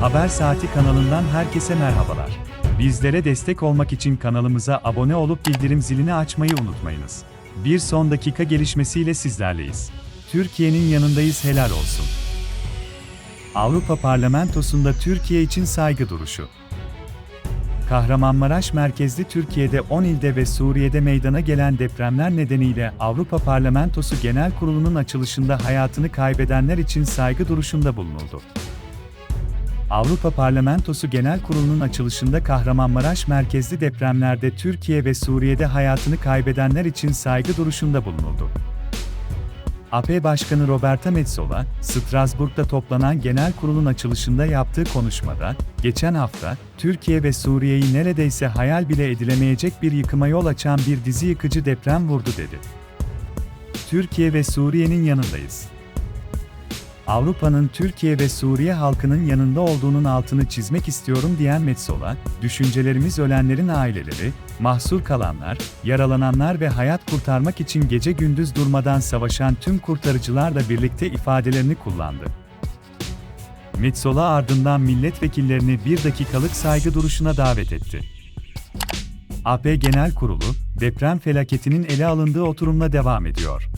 Haber Saati kanalından herkese merhabalar. Bizlere destek olmak için kanalımıza abone olup bildirim zilini açmayı unutmayınız. Bir son dakika gelişmesiyle sizlerleyiz. Türkiye'nin yanındayız helal olsun. Avrupa Parlamentosu'nda Türkiye için saygı duruşu. Kahramanmaraş merkezli Türkiye'de 10 ilde ve Suriye'de meydana gelen depremler nedeniyle Avrupa Parlamentosu Genel Kurulu'nun açılışında hayatını kaybedenler için saygı duruşunda bulunuldu. Avrupa Parlamentosu Genel Kurulu'nun açılışında Kahramanmaraş merkezli depremlerde Türkiye ve Suriye'de hayatını kaybedenler için saygı duruşunda bulunuldu. AP Başkanı Roberta Metsola, Strasbourg'da toplanan genel kurulun açılışında yaptığı konuşmada, geçen hafta, Türkiye ve Suriye'yi neredeyse hayal bile edilemeyecek bir yıkıma yol açan bir dizi yıkıcı deprem vurdu dedi. Türkiye ve Suriye'nin yanındayız. Avrupa'nın Türkiye ve Suriye halkının yanında olduğunun altını çizmek istiyorum diyen Metsola, düşüncelerimiz ölenlerin aileleri, mahsur kalanlar, yaralananlar ve hayat kurtarmak için gece gündüz durmadan savaşan tüm kurtarıcılarla birlikte ifadelerini kullandı. Metsola ardından milletvekillerini bir dakikalık saygı duruşuna davet etti. AP Genel Kurulu, deprem felaketinin ele alındığı oturumla devam ediyor.